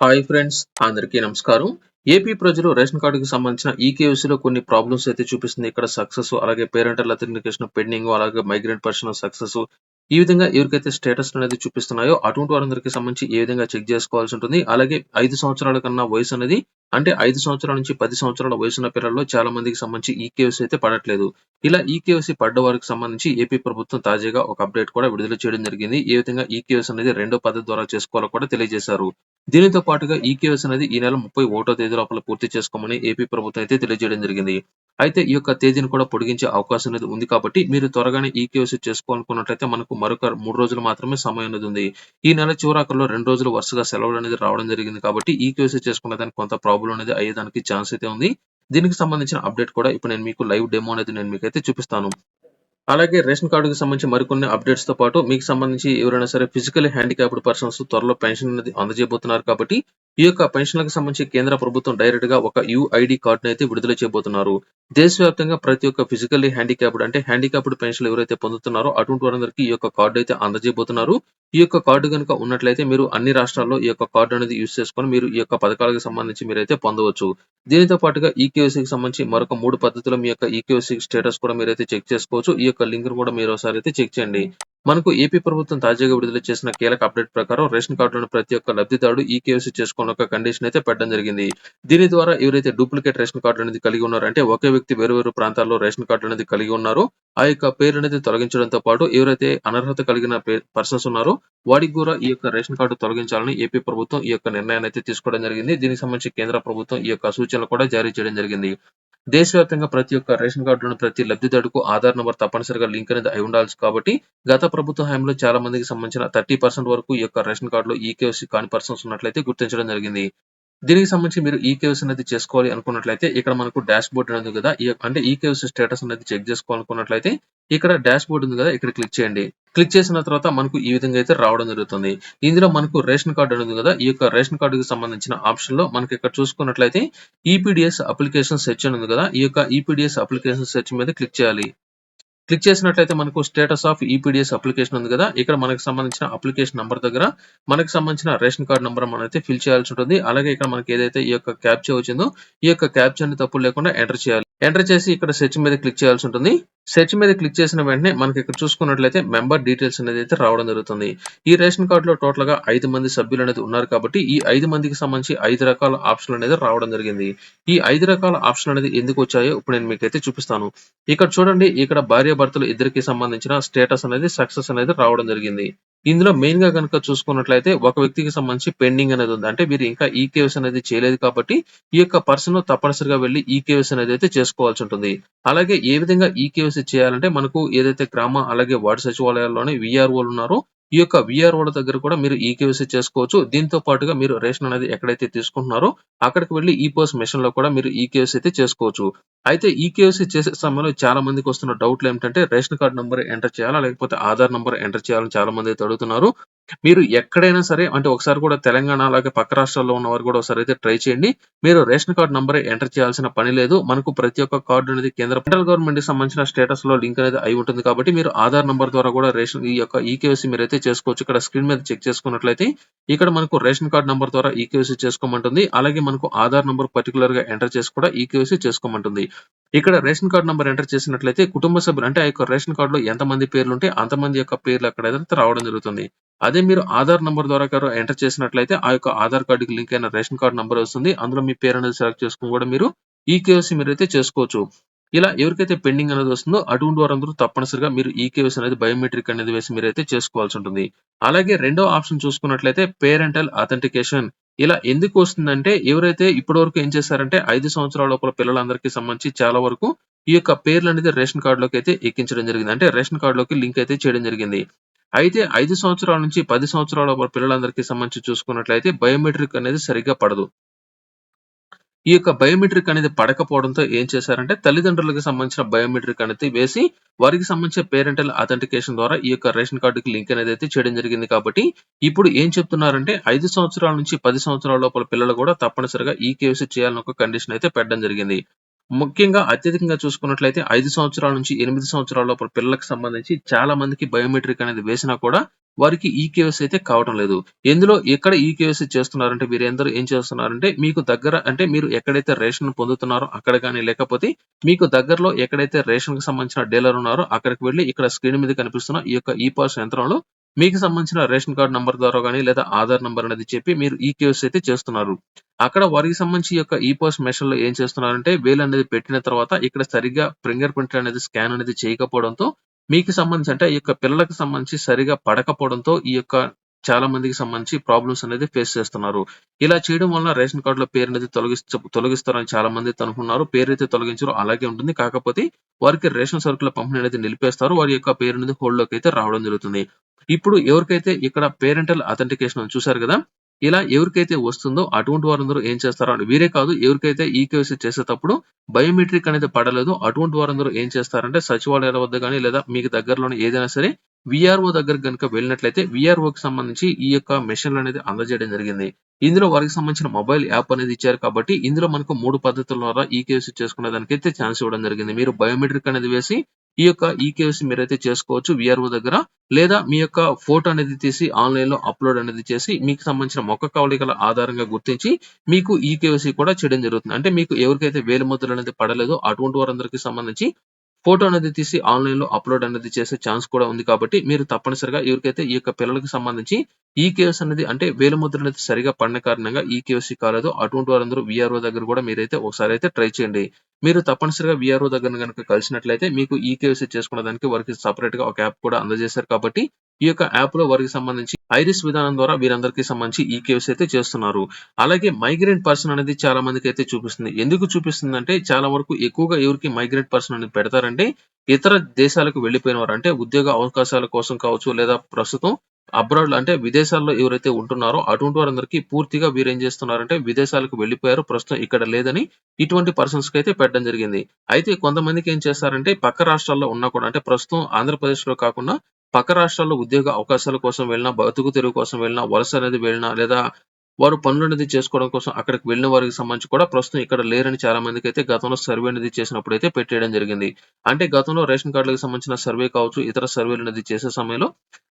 Hi friends అందరికీ నమస్కారం. AP ప్రజలు రేషన్ కార్డుకి సంబంధించిన ఈకేఎస్లో కొన్ని ప్రాబ్లమ్స్ అయితే చూపిస్తుంది. ఇక్కడ సక్సెస్ అలాగే పేరెంటల్ అథెంటికేషన్ పెండింగ్ అలాగే మైగ్రెంట్ పర్సన్ సక్సెస్ ఈ విధంగా ఎవరికైతే స్టేటస్ అనేది చూపిస్తున్నాయో అటువంటి వారందరికీ సంబంధించి ఏ విధంగా చెక్ చేసుకోవాల్సి ఉంటుంది. అలాగే ఐదు సంవత్సరాల కన్నా వయసు అనేది అంటే ఐదు సంవత్సరాల నుంచి పది సంవత్సరాల వయసున్న పిల్లల్లో చాలా మందికి సంబంధించి ఈకేవీసీ అయితే పడట్లేదు. ఇలా ఈకేవీసీ పడ్డ వారికి సంబంధించి ఏపీ ప్రభుత్వం తాజాగా ఒక అప్డేట్ కూడా విడుదల చేయడం జరిగింది. ఏ విధంగా ఈకేవీసీ అనేది రెండో పద్ధతి ద్వారా చేసుకోవాలో కూడా తెలియజేశారు. దీనితో పాటుగా ఈకేఎస్ అనేది ఈ నెల ముప్పై ఒకటో తేదీ లోపల పూర్తి చేసుకోమని ఏపీ ప్రభుత్వం అయితే తెలియజేయడం జరిగింది. అయితే ఈ యొక్క తేదీని కూడా పొడిగించే అవకాశం అనేది ఉంది కాబట్టి మీరు త్వరగానే ఈకేఎస్ చేసుకోవాలనుకున్నట్లయితే మనకు మరొక మూడు రోజులు మాత్రమే సమయం అనేది ఉంది. ఈ నెల చివరాకల్లో రెండు రోజులు వరుసగా సెలవులు అనేది రావడం జరిగింది కాబట్టి ఈకేఎస్ చేసుకునే దానికి కొంత ప్రాబ్లం అనేది అయ్యేదానికి ఛాన్స్ అయితే ఉంది. దీనికి సంబంధించిన అప్డేట్ కూడా ఇప్పుడు నేను మీకు లైవ్ డెమో అనేది నేను మీకు అయితే చూపిస్తాను. అలాగే రేషన్ కార్డుకి సంబంధించి మరికొన్ని అప్డేట్స్తో పాటు మీకు సంబంధించి ఎవరైనా సరే ఫిజికల్ హ్యాండిక్యాప్డ్ పర్సన్స్ త్వరలో పెన్షన్ అనేది అందజేయబోతున్నారు కాబట్టి ఈ యొక్క పెన్షన్లకు సంబంధించి కేంద్ర ప్రభుత్వం డైరెక్ట్గా ఒక యుఐడి కార్డును అయితే విడుదల చేయబోతున్నారు. దేశవ్యాప్తంగా ప్రతి ఒక్క ఫిజికల్లీ హ్యాండిక్యాప్డ్ అంటే హ్యాండిక్యాప్డ్ పెన్షన్లు ఎవరైతే పొందుతున్నారో అటువంటి వారందరికీ ఈ యొక్క కార్డు అయితే అందజేయబోతున్నారు. ఈ యొక్క కార్డు కనుక ఉన్నట్లయితే మీరు అన్ని రాష్ట్రాల్లో ఈ యొక్క కార్డు అనేది యూజ్ చేసుకొని మీరు ఈ యొక్క పథకాలకు సంబంధించి మీరైతే పొందవచ్చు. దీనితో పాటుగా ఈకేఎస్కి సంబంధించి మరొక మూడు పద్ధతులు మీ యొక్క ఈకేఎస్సి స్టేటస్ కూడా మీరైతే చెక్ చేసుకోవచ్చు. ఈ యొక్క లింక్ కూడా మీరు ఒకసారి అయితే చెక్ చేయండి. మనకు ఏపీ ప్రభుత్వం తాజాగా విడుదల చేసిన కీలక అప్డేట్ ప్రకారం రేషన్ కార్డులను ప్రతి ఒక్క లబ్ధిదారుడు ఈ కేవైసీ చేసుకున్న ఒక కండిషన్ అయితే పెట్టడం జరిగింది. దీని ద్వారా ఎవరైతే డూప్లికేట్ రేషన్ కార్డు అనేది కలిగి ఉన్నారంటే ఒకే వ్యక్తి వేరు వేరు ప్రాంతాల్లో రేషన్ కార్డు అనేది కలిగి ఉన్నారో. ఆ యొక్క పేరు అనేది తొలగించడంతో పాటు ఎవరైతే అనర్హత కలిగిన పర్సన్స్ ఉన్నారో వాడికి కూడా ఈ యొక్క రేషన్ కార్డు తొలగించాలని ఏపీ ప్రభుత్వం ఈ యొక్క నిర్ణయాన్ని అయితే తీసుకోవడం జరిగింది. దీనికి సంబంధించి కేంద్ర ప్రభుత్వం ఈ యొక్క సూచనలు కూడా జారీ చేయడం జరిగింది. దేశవ్యాప్తంగా ప్రతి ఒక్క రేషన్ కార్డులను ప్రతి లబ్ధిదారుకు ఆధార్ నెంబర్ తప్పనిసరిగా లింక్ అనేది అయి ఉండాల్సి కాబట్టి గత ప్రభుత్వ హయాంలో చాలా మందికి సంబంధించిన థర్టీ పర్సెంట్ వరకు ఈ యొక్క రేషన్ కార్డులో ఈకేఎస్సీ కాని పర్సన్స్ ఉన్నట్లయితే గుర్తించడం జరిగింది. దీనికి సంబంధించి మీరు ఈకేవసీ అనేది చేసుకోవాలి అనుకున్నట్లయితే ఇక్కడ మనకు డాష్ బోర్డ్ అనేది కదా. అంటే ఈకేవసీ స్టేటస్ అనేది చెక్ చేసుకోవాలనుకున్నట్లయితే ఇక్కడ డాష్ బోర్డ్ ఉంది కదా ఇక్కడ క్లిక్ చేయండి. క్లిక్ చేసిన తర్వాత మనకు ఈ విధంగా అయితే రావడం జరుగుతుంది. ఇందులో మనకు రేషన్ కార్డు అనేది కదా ఈ యొక్క రేషన్ కార్డుకి సంబంధించిన ఆప్షన్లో మనకి ఇక్కడ చూసుకున్నట్లయితే ఈపీడిఎస్ అప్లికేషన్ సెర్చ్ ఉంది కదా. ఈ యొక్క ఈపీడిఎస్ అప్లికేషన్ సెర్చ్ మీద క్లిక్ చేయాలి. క్లిక్ చేసినట్లయితే మనకు స్టేటస్ ఆఫ్ ఈపీడిఎస్ అప్లికేషన్ ఉంది కదా. ఇక్కడ మనకు సంబంధించిన అప్లికేషన్ నంబర్ దగ్గర మనకు సంబంధించిన రేషన్ కార్డ్ నంబర్ మనం అయితే ఫిల్ చేయాల్సి ఉంటుంది. అలాగే ఇక్కడ మనకి ఏదైతే ఈ యొక్క క్యాప్చర్ వచ్చిందో ఈ యొక్క క్యాప్చర్ని తప్పులు లేకుండా ఎంటర్ చేయాలి. ఎంటర్ చేసి ఇక్కడ సెర్చ్ మీద క్లిక్ చేయాల్సి ఉంటుంది. సెర్చ్ మీద క్లిక్ చేసిన వెంటనే మనకి ఇక్కడ చూసుకున్నట్లయితే మెంబర్ డీటెయిల్స్ అనేది అయితే రావడం జరుగుతుంది. ఈ రేషన్ కార్డులో టోటల్గా ఐదు మంది సభ్యులు అనేది ఉన్నారు కాబట్టి ఈ ఐదు మందికి సంబంధించి ఐదు రకాల ఆప్షన్ అనేది రావడం జరిగింది. ఈ ఐదు రకాల ఆప్షన్ అనేది ఎందుకు వచ్చాయో ఇప్పుడు నేను మీకైతే చూపిస్తాను. ఇక్కడ చూడండి ఇక్కడ భార్య భర్తలు ఇద్దరికి సంబంధించిన స్టేటస్ అనేది సక్సెస్ అనేది రావడం జరిగింది. ఇందులో మెయిన్గా కనుక చూసుకున్నట్లయితే ఒక వ్యక్తికి సంబంధించి పెండింగ్ అనేది ఉంది. అంటే మీరు ఇంకా ఈ అనేది చేయలేదు కాబట్టి ఈ యొక్క పర్సన్ తప్పనిసరిగా వెళ్ళి ఈ అనేది అయితే చేసుకోవాల్సి ఉంటుంది. అలాగే ఏ విధంగా ఈ చేయాలంటే మనకు ఏదైతే గ్రామ అలాగే వార్డు సచివాలయాల్లోనే విఆర్ఓలు ఉన్నారో ఈ యొక్క విఆర్ఓల దగ్గర కూడా మీరు ఈ చేసుకోవచ్చు. దీంతో పాటుగా మీరు రేషన్ అనేది ఎక్కడైతే తీసుకుంటున్నారో అక్కడికి వెళ్ళి ఈ పోస్ట్ మిషన్లో కూడా మీరు ఈ అయితే చేసుకోవచ్చు. అయితే ఈ చేసే సమయంలో చాలా మందికి వస్తున్న డౌట్లు ఏమిటంటే రేషన్ కార్డ్ నెంబర్ ఎంటర్ చేయాలా? లేకపోతే ఆధార్ నెంబర్ ఎంటర్ చేయాలని చాలా మంది అయితే అడుగుతున్నారు. మీరు ఎక్కడైనా సరే అంటే ఒకసారి కూడా తెలంగాణ అలాగే పక్క రాష్ట్రాల్లో ఉన్న వారు కూడా ఒకసారి అయితే ట్రై చేయండి. మీరు రేషన్ కార్డ్ నంబర్ ఎంటర్ చేయాల్సిన పని లేదు. మనకు ప్రతి ఒక్క కార్డు అనేది కేంద్ర ఫెడరల్ గవర్నమెంట్కి సంబంధించిన స్టేటస్లో లింక్ అనేది అయి ఉంటుంది కాబట్టి మీరు ఆధార్ నంబర్ ద్వారా కూడా రేషన్ ఈ యొక్క ఈకేవసీ మీరు అయితే చేసుకోవచ్చు. ఇక్కడ స్క్రీన్ మీద చెక్ చేసుకున్నట్లయితే ఇక్కడ మనకు రేషన్ కార్డ్ నంబర్ ద్వారా ఈకేవసీ చేసుకోమంటుంది. అలాగే మనకు ఆధార్ నంబర్ పర్టికులర్గా ఎంటర్ చేసి కూడా ఈకేవసీ చేసుకోమంటుంది. ఇక్కడ రేషన్ కార్డు నెంబర్ ఎంటర్ చేసినట్లయితే కుటుంబ సభ్యులు అంటే ఆ యొక్క రేషన్ కార్డు లో ఎంత మంది పేర్లు ఉంటే అంతమంది యొక్క పేర్లు అక్కడ ఏదైతే రావడం జరుగుతుంది. అదే మీరు ఆధార్ నంబర్ ద్వారా ఎంటర్ చేసినట్లయితే ఆ యొక్క ఆధార్ కార్డుకి లింక్ అయిన రేషన్ కార్డు నెంబర్ వస్తుంది. అందులో మీ పేరు అనేది సెలెక్ట్ చేసుకుని కూడా మీరు ఈ కేవసీ అయితే చేసుకోవచ్చు. ఇలా ఎవరికైతే పెండింగ్ అనేది వస్తుందో అటువంటి వారందరూ తప్పనిసరిగా మీరు ఈ కేవసీ అనేది బయోమెట్రిక్ అనేది వేసి మీరైతే చేసుకోవాల్సి ఉంటుంది. అలాగే రెండో ఆప్షన్ చూసుకున్నట్లయితే పేరెంటల్ అథెంటికేషన్ ఇలా ఎందుకు వస్తుందంటే ఎవరైతే ఇప్పటి వరకు ఏం చేశారంటే ఐదు సంవత్సరాల లోపల పిల్లలందరికీ సంబంధించి చాలా వరకు ఈ యొక్క పేర్లు అనేది రేషన్ కార్డులోకి అయితే ఎక్కించడం జరిగింది. అంటే రేషన్ కార్డులోకి లింక్ అయితే చేయడం జరిగింది. అయితే ఐదు సంవత్సరాల నుంచి పది సంవత్సరాల పిల్లలందరికీ సంబంధించి చూసుకున్నట్లయితే బయోమెట్రిక్ అనేది సరిగ్గా పడదు. ఈ యొక్క బయోమెట్రిక్ అనేది పడకపోవడంతో ఏం చేశారంటే తల్లిదండ్రులకు సంబంధించిన బయోమెట్రిక్ అనేది వేసి వారికి సంబంధించిన పేరెంటల్ అథెంటికేషన్ ద్వారా ఈ యొక్క రేషన్ కార్డుకి లింక్ అనేది అయితే చేయడం జరిగింది కాబట్టి ఇప్పుడు ఏం చెప్తున్నారంటే ఐదు సంవత్సరాల నుంచి పది సంవత్సరాల లోపల పిల్లలు కూడా తప్పనిసరిగా ఈ కేసు చేయాలని ఒక కండిషన్ అయితే పెట్టడం జరిగింది. ముఖ్యంగా అత్యధికంగా చూసుకున్నట్లయితే ఐదు సంవత్సరాల నుంచి ఎనిమిది సంవత్సరాల లోపల పిల్లలకు సంబంధించి చాలా మందికి బయోమెట్రిక్ అనేది వేసినా కూడా వారికి ఈకేవైసీ అయితే కావటం లేదు. ఎందులో ఎక్కడ ఈకేవైసీ చేస్తున్నారంటే వీరందరూ ఏం చేస్తున్నారంటే మీకు దగ్గర అంటే మీరు ఎక్కడైతే రేషన్ పొందుతున్నారో అక్కడ కానీ లేకపోతే మీకు దగ్గరలో ఎక్కడైతే రేషన్కి సంబంధించిన డీలర్ ఉన్నారో అక్కడికి వెళ్ళి ఇక్కడ స్క్రీన్ మీద కనిపిస్తున్న ఈ యొక్క ఈపాస్ యంత్రంలో మీకు సంబంధించిన రేషన్ కార్డ్ నంబర్ ద్వారా కానీ లేదా ఆధార్ నంబర్ అనేది చెప్పి మీరు ఈకేవైసీ అయితే చేస్తున్నారు. అక్కడ వారికి సంబంధించి ఈ యొక్క ఈపాస్ మెషిన్‌లో ఏం చేస్తున్నారంటే వేలు అనేది పెట్టిన తర్వాత ఇక్కడ సరిగ్గా ఫింగర్ ప్రింట్ అనేది స్కాన్ అనేది చేయకపోవడంతో మీకు సంబంధించి అంటే ఈ యొక్క పిల్లలకు సంబంధించి సరిగా పడకపోవడంతో ఈ యొక్క చాలా మందికి సంబంధించి ప్రాబ్లమ్స్ అనేది ఫేస్ చేస్తున్నారు. ఇలా చేయడం వలన రేషన్ కార్డులో పేరు అనేది తొలగిస్త తొలగిస్తారని చాలా మంది అనుకున్నారు. అయితే తొలగించరు అలాగే ఉంటుంది. కాకపోతే వారికి రేషన్ సరుకుల పంపిణీ అనేది నిలిపేస్తారు. వారి యొక్క పేరు అనేది హోల్డ్‌లోకి అయితే రావడం జరుగుతుంది. ఇప్పుడు ఎవరికైతే ఇక్కడ పేరెంటల్ అథెంటికేషన్ చూసారు కదా! ఇలా ఎవరికైతే వస్తుందో అటువంటి వారందరూ ఏం చేస్తారంటే వీరే కాదు ఎవరికైతే ఈకేవైసీ చేసేటప్పుడు బయోమెట్రిక్ అనేది పడలేదు అటువంటి వారందరూ ఏం చేస్తారంటే సచివాలయాల వద్ద కానీ లేదా మీకు దగ్గరలోని ఏదైనా సరే వీఆర్‌ఓ దగ్గర కనుక వెళ్ళినట్లయితే విఆర్ఓకి సంబంధించి ఈ యొక్క మెషిన్‌లు అనేది అందజేయడం జరిగింది. ఇందులో వారికి సంబంధించిన మొబైల్ యాప్ అనేది ఇచ్చారు కాబట్టి ఇందులో మనకు మూడు పద్ధతుల ద్వారా ఈకేవైసీ చేసుకునే దానికైతే ఛాన్స్ ఇవ్వడం జరిగింది. మీరు బయోమెట్రిక్ అనేది వేసి ఈ యొక్క ఈకేవైసీ మీరైతే చేసుకోవచ్చు విఆర్ఓ దగ్గర. లేదా మీ యొక్క ఫోటో అనేది తీసి ఆన్లైన్లో అప్‌లోడ్ అనేది చేసి మీకు సంబంధించిన మొక్క కవళికల ఆధారంగా గుర్తించి మీకు ఈకేవైసీ కూడా చేయడం జరుగుతుంది. అంటే మీకు ఎవరికైతే వేలిముద్రలు అనేది పడలేదో అటువంటి వారందరికీ సంబంధించి ఫోటో అనేది తీసి ఆన్లైన్లో అప్‌లోడ్ అనేది చేసే ఛాన్స్ కూడా ఉంది కాబట్టి మీరు తప్పనిసరిగా ఎవరికైతే ఈ యొక్క పిల్లలకి సంబంధించి ఈకేవైసీ అనేది అంటే వేలుముద్ర అనేది సరిగా పడిన కారణంగా ఈకేవైసీ కాలేదు అటువంటి వారందరూ విఆర్ఓ దగ్గర కూడా మీరైతే ఒకసారి అయితే ట్రై చేయండి. మీరు తప్పనిసరిగా వీఆర్‌ఓ దగ్గర గనుక కలిసినట్లయితే మీకు ఈకేవైసీ చేసుకునే దానికి వారికి సెపరేట్‌గా ఒక యాప్ కూడా అందజేశారు కాబట్టి ఈ యొక్క యాప్లో వారికి సంబంధించి ఐరిస్ విధానం ద్వారా వీరందరికీ సంబంధించి ఈ ఈకేవైసీ అయితే చేస్తున్నారు. అలాగే మైగ్రెంట్ పర్సన్ అనేది చాలా మందికి అయితే చూపిస్తుంది. ఎందుకు చూపిస్తుంది అంటే చాలా వరకు ఎక్కువగా ఎవరికి మైగ్రెంట్ పర్సన్ అనేది పెడతారంటే ఇతర దేశాలకు వెళ్ళిపోయిన వారు అంటే ఉద్యోగ అవకాశాల కోసం కావచ్చు లేదా ప్రస్తుతం అబ్రాడ్‌లో అంటే విదేశాల్లో ఎవరైతే ఉంటున్నారో అటువంటి వారందరికీ పూర్తిగా వీరేం చేస్తున్నారంటే విదేశాలకు వెళ్ళిపోయారు. ప్రస్తుతం ఇక్కడ లేదని ఇటువంటి పర్సన్స్‌కి అయితే పెట్టడం జరిగింది. అయితే కొంతమందికి ఏం చేస్తారంటే పక్క రాష్ట్రాల్లో ఉన్నా కూడా అంటే ప్రస్తుతం ఆంధ్రప్రదేశ్‌లో కాకుండా పక్క రాష్ట్రాల్లో ఉద్యోగ అవకాశాల కోసం వెళ్ళినా, బతుకు తెరువు కోసం వెళ్ళినా, వలస అనేది వెళ్ళినా లేదా వారు పనులు అనేది చేసుకోవడం కోసం అక్కడికి వెళ్ళిన వారికి సంబంధించి కూడా ప్రస్తుతం ఇక్కడ లేరని చాలా మందికి అయితే గతంలో సర్వే అనేది చేసినప్పుడు అయితే పెట్టేయడం జరిగింది. అంటే గతంలో రేషన్ కార్డులకు సంబంధించిన సర్వే కావచ్చు, ఇతర సర్వేలు అనేది చేసే సమయంలో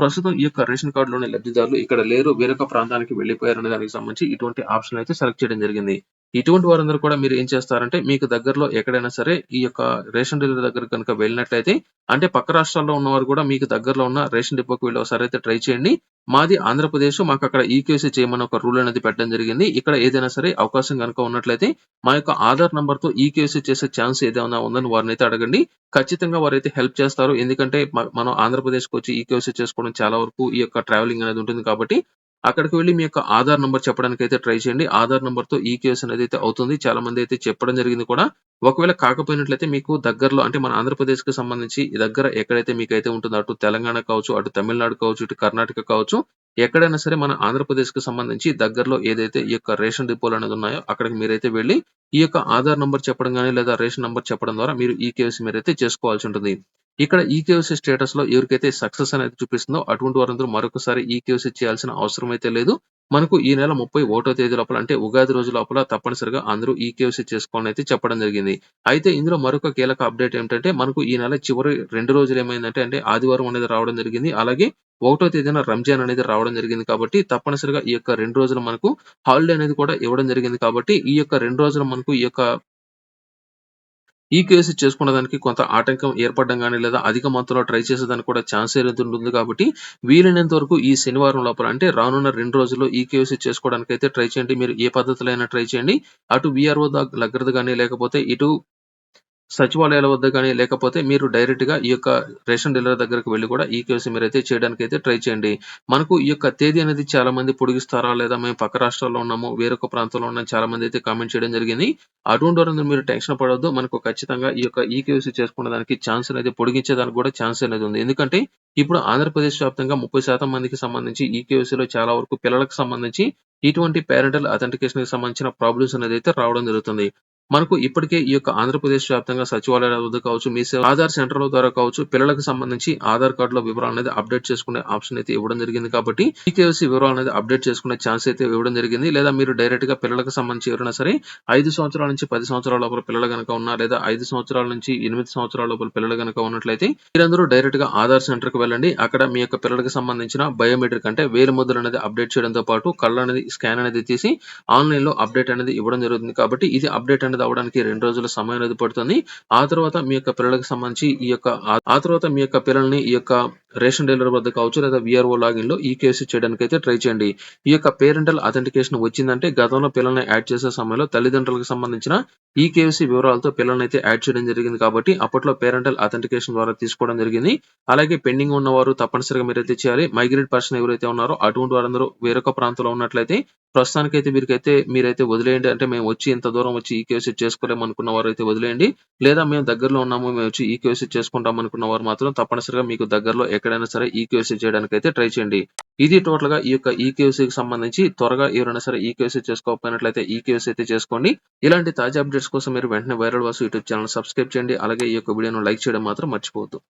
ప్రస్తుతం ఈ యొక్క రేషన్ కార్డులోని లబ్ధిదారులు ఇక్కడ లేరు. వేరొక ప్రాంతానికి వెళ్ళిపోయారనే దానికి సంబంధించి ఇటువంటి ఆప్షన్ అయితే సెలెక్ట్ చేయడం జరిగింది. ఇటువంటి వారందరూ కూడా మీరు ఏం చేస్తారంటే మీకు దగ్గరలో ఎక్కడైనా సరే ఈ యొక్క రేషన్ డీలర్ దగ్గర కనుక వెళ్ళినట్లయితే అంటే పక్క రాష్ట్రాల్లో ఉన్నవారు కూడా మీకు దగ్గరలో ఉన్న రేషన్ డిపోకి వెళ్ళి ఒకసారి అయితే ట్రై చేయండి. మాది ఆంధ్రప్రదేశ్ మాకు అక్కడ ఈకేసీ చేయమని ఒక రూల్ అనేది పెట్టడం జరిగింది. ఇక్కడ ఏదైనా సరే అవకాశం కనుక ఉన్నట్లయితే మా యొక్క ఆధార్ నంబర్‌తో ఈకేసీ చేసే ఛాన్స్ ఏదైనా ఉందని వారిని అయితే అడగండి. ఖచ్చితంగా వారైతే హెల్ప్ చేస్తారు. ఎందుకంటే మనం ఆంధ్రప్రదేశ్‌కి వచ్చి ఈకేసీ చేసుకోవడం చాలా వరకు ఈ యొక్క ట్రావెలింగ్ అనేది ఉంటుంది కాబట్టి అక్కడికి వెళ్ళి మీ యొక్క ఆధార్ నెంబర్ చెప్పడానికి అయితే ట్రై చేయండి. ఆధార్ నెంబర్తో ఈ కేసు అనేది అయితే అవుతుంది. చాలా మంది అయితే చెప్పడం జరిగింది కూడా. ఒకవేళ కాకపోయినట్లయితే మీకు దగ్గరలో అంటే మన ఆంధ్రప్రదేశ్‌కి సంబంధించి దగ్గర ఎక్కడైతే మీకైతే ఉంటుందో అటు తెలంగాణ కావచ్చు, అటు తమిళనాడు కావచ్చు, ఇటు కర్ణాటక కావచ్చు. ఎక్కడైనా సరే మన ఆంధ్రప్రదేశ్‌కి సంబంధించి దగ్గరలో ఏదైతే ఈ యొక్క రేషన్ డిపోలు అనేది ఉన్నాయో అక్కడికి మీరైతే వెళ్ళి ఈ యొక్క ఆధార్ నంబర్ చెప్పడం కానీ లేదా రేషన్ నంబర్ చెప్పడం ద్వారా మీరు ఈ కేసు మీరైతే చేసుకోవాల్సి ఉంటుంది. ఇక్కడ ఈకేవసీ స్టేటస్లో ఎవరికైతే సక్సెస్ అనేది చూపిస్తుందో అటువంటి వారందరూ మరొకసారి ఈకేవైసీ చేయాల్సిన అవసరం అయితే లేదు. మనకు ఈ నెల 31 తేదీ లోపల అంటే ఉగాది రోజు లోపల తప్పనిసరిగా అందరూ ఈకేవైసీ చేసుకోవాలని అయితే చెప్పడం జరిగింది. అయితే ఇందులో మరొక కీలక అప్డేట్ ఏమిటంటే మనకు ఈ నెల చివరి రెండు రోజులు ఏమైందంటే అంటే ఆదివారం అనేది రావడం జరిగింది. అలాగే ఒకటో తేదీన రంజాన్ అనేది రావడం జరిగింది కాబట్టి తప్పనిసరిగా ఈ యొక్క రెండు రోజులు మనకు హాలిడే అనేది కూడా ఇవ్వడం జరిగింది కాబట్టి ఈ యొక్క రెండు రోజులు మనకు ఈ యొక్క ఈకేవైసీ చేసుకున్న దానికి కొంత ఆటంకం ఏర్పడడం కానీ లేదా అధిక మొత్తంలో ట్రై చేసేదానికి కూడా ఛాన్స్ అనేది ఉంటుంది కాబట్టి వీలైనంత వరకు ఈ శనివారం లోపల అంటే రానున్న రెండు రోజుల్లో ఈ కేసు చేసుకోవడానికి అయితే ట్రై చేయండి. మీరు ఏ పద్ధతిలో అయినా ట్రై చేయండి. అటు విఆర్ఓ ద దగ్గరది కానీ లేకపోతే ఇటు సచివాలయాల వద్ద కానీ లేకపోతే మీరు డైరెక్ట్‌గా ఈ యొక్క రేషన్ డీలర్ దగ్గరకు వెళ్ళి కూడా ఈ కేసు మీరైతే అయితే ట్రై చేయండి. మనకు ఈ యొక్క తేదీ అనేది చాలా మంది పొడిగిస్తారా లేదా మేము పక్క రాష్ట్రాల్లో ఉన్నాము, వేరొక ప్రాంతంలో ఉన్నాం చాలా మంది అయితే కామెంట్ చేయడం జరిగింది. అటువంటి వరకు మీరు టెన్షన్ పడవద్దు మనకు ఖచ్చితంగా ఈ యొక్క ఈ కేసు చేసుకునే దానికి ఛాన్స్ అనేది పొడిగించేదానికి కూడా ఛాన్స్ అనేది ఉంది. ఎందుకంటే ఇప్పుడు ఆంధ్రప్రదేశ్ వ్యాప్తంగా 30% మందికి సంబంధించి ఈకేవైసీలో చాలా వరకు పిల్లలకు సంబంధించి ఇటువంటి పేరెంటల్ అథెంటికేషన్‌కి సంబంధించిన ప్రాబ్లమ్స్ అనేది అయితే రావడం జరుగుతుంది. మనకు ఇప్పటికే ఈ యొక్క ఆంధ్రప్రదేశ్ వ్యాప్తంగా సచివాలయాల వద్ద కావచ్చు మీ సేవ ఆధార్ సెంటర్ల ద్వారా కావచ్చు పిల్లలకు సంబంధించి ఆధార్ కార్డుల వివరాలు అనేది అప్డేట్ చేసుకునే ఆప్షన్ అయితే ఇవ్వడం జరిగింది కాబట్టి ఈ కేవైసీ వివరాలు అనేది అప్డేట్ చేసుకునే ఛాన్స్ అయితే ఇవ్వడం జరిగింది. లేదా మీరు డైరెక్ట్గా పిల్లలకు సంబంధించి ఎవరైనా సరే ఐదు సంవత్సరాల నుంచి పది సంవత్సరాల లోపల పిల్లలు కనుక ఉన్నా లేదా ఐదు సంవత్సరాల నుంచి ఎనిమిది సంవత్సరాల లోపల పిల్లలు కనుక ఉన్నట్లయితే మీరందరూ డైరెక్ట్గా ఆధార్ సెంటర్కి వెళ్ళండి. అక్కడ మీ యొక్క పిల్లలకు సంబంధించిన బయోమెట్రిక్ అంటే వేలు ముద్రలు అనేది అప్డేట్ చేయడంతో పాటు కళ్ళ అనేది స్కాన్ అనేది తీసి ఆన్లైన్లో అప్డేట్ అనేది ఇవ్వడం జరుగుతుంది కాబట్టి ఇది అప్డేట్ అనేది అవ్వడానికి రెండు రోజుల సమయం అనేది పడుతుంది. ఆ తర్వాత మీ యొక్క పిల్లలకు సంబంధించి ఈ యొక్క ఆ- ఆ తర్వాత మీ యొక్క పిల్లల్ని ఈ యొక్క రేషన్ డీలర్ వద్ద కావచ్చు లేదా విఆర్ఓ లాగిన్లో ఈ కేసు చేయడానికి అయితే ట్రై చేయండి. ఈ యొక్క పేరెంటల్ అథెంటికేషన్ వచ్చిందంటే గతంలో పిల్లల్ని యాడ్ చేసే సమయంలో తల్లిదండ్రులకు సంబంధించిన ఈ కేవైసీ వివరాలతో పిల్లల్ని అయితే యాడ్ చేయడం జరిగింది కాబట్టి అప్పట్లో పేరెంటల్ అథెంటికేషన్ ద్వారా తీసుకోవడం జరిగింది. అలాగే పెండింగ్ ఉన్నవారు తప్పనిసరిగా మీరైతే చేయాలి. మైగ్రేట్ పర్సన్ ఎవరైతే ఉన్నారో అటువంటి వారందరూ వేరొక ప్రాంతంలో ఉన్నట్లయితే ప్రస్తుతానికైతే మీరైతే మీరైతే వదిలేయండి. అంటే మేము వచ్చి ఇంత దూరం వచ్చి ఈ కేసు చేసుకోలేము అనుకున్న వారు అయితే వదిలేయండి. లేదా మేము దగ్గరలో ఉన్నాము మేము వచ్చి ఈ కేసు చేసుకుంటాం అనుకున్న వారు మాత్రం తప్పనిసరిగా మీకు దగ్గరలో ఎక్కడైనా సరే ఈ చేయడానికి అయితే ట్రై చేయండి. ఇది టోటల్గా ఈ యొక్క ఈ సంబంధించి త్వరగా ఎవరైనా సరే ఈ చేసుకోకపోయినట్లయితే ఈ అయితే చేసుకోండి. ఇలాంటి తాజా అప్డేట్స్ కోసం మీరు వెంటనే viral Vasu YouTube channel subscribe చేయండి. అలాగే ఈ యొక్క వీడియోను లైక్ చేయడం మాత్రం మర్చిపోవద్దు.